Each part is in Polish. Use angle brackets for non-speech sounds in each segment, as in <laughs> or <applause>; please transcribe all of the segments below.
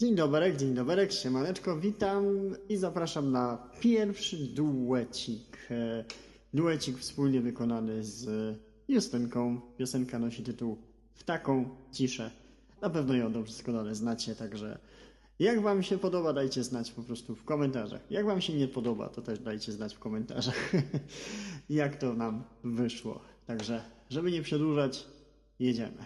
Dzień dobry, dzień dobry, siemaneczko, witam i zapraszam na pierwszy duecik. E, Duecik wspólnie wykonany z Justynką. Piosenka nosi tytuł W taką ciszę. Na pewno ją dobrze doskonale znacie, także jak wam się podoba, dajcie znać po prostu w komentarzach. Jak wam się nie podoba, to też dajcie znać w komentarzach, <laughs> jak to nam wyszło. Także, żeby nie przedłużać, jedziemy.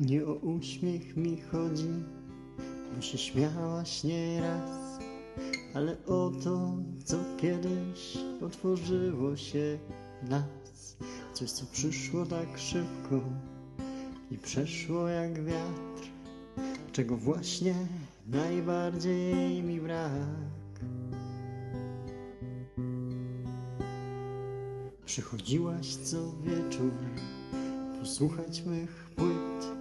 Nie o uśmiech mi chodzi, bo się śmiałaś nieraz, ale o to, co kiedyś otworzyło się nas. Coś, co przyszło tak szybko i przeszło jak wiatr, czego właśnie najbardziej mi brak. Przychodziłaś co wieczór posłuchać mych płyt.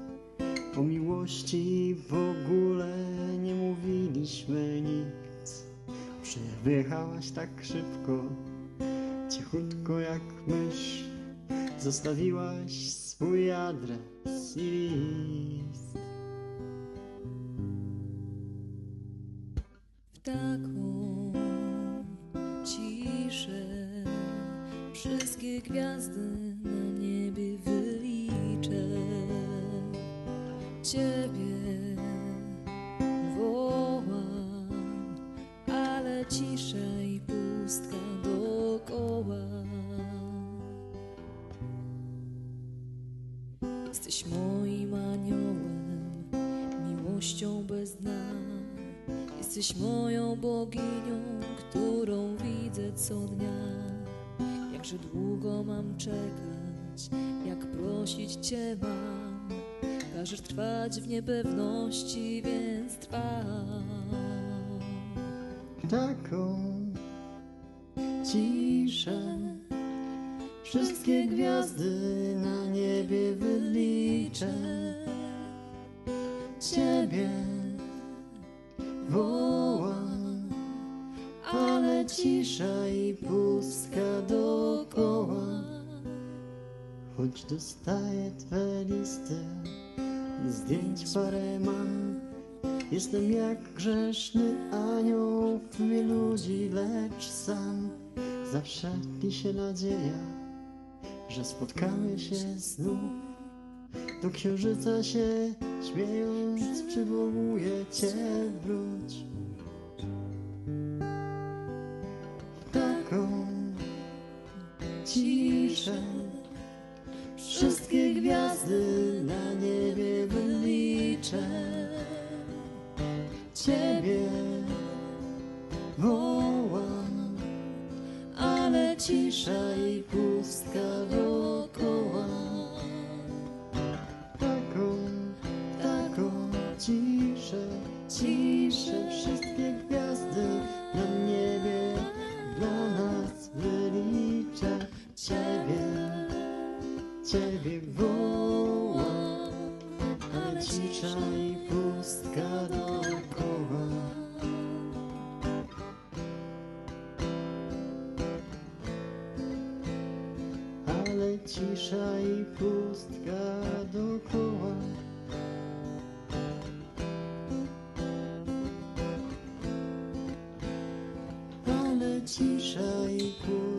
O miłości w ogóle nie mówiliśmy nic. Przyjechałaś tak szybko, cichutko jak mysz. Zostawiłaś swój adres i list. w taką ciszę wszystkie gwiazdy ciebie wołam ale cisza i pustka dookoła jesteś moim aniołem miłością bez dna Jesteś moją boginią, którą widzę co dnia. Jakże długo mam czekać, jak prosić Cię mam. Każesz trwać w niepewności, więc trwam. Taką ciszę wszystkie gwiazdy na niebie wyliczę. Ciebie wołam, ale cisza i pustka dookoła. Choć dostaję twe listy zdjęć parę mam, jestem jak grzeszny anioł w tłumie ludzi, lecz sam zawsze się nadzieja, że spotkamy się znów. Do księżyca się śmiejąc przywołuje Cię wróć. Taką ciszę Ciebie wołam, ale cisza i pustka dookoła. Taką, taką ciszę, ciszę wszystkie gwiazdy na niebie dla nas wyliczę. Ciebie, Ciebie wołam, ale cisza i pustka dookoła. Cisza i pustka dookoła. Ale cisza i pustka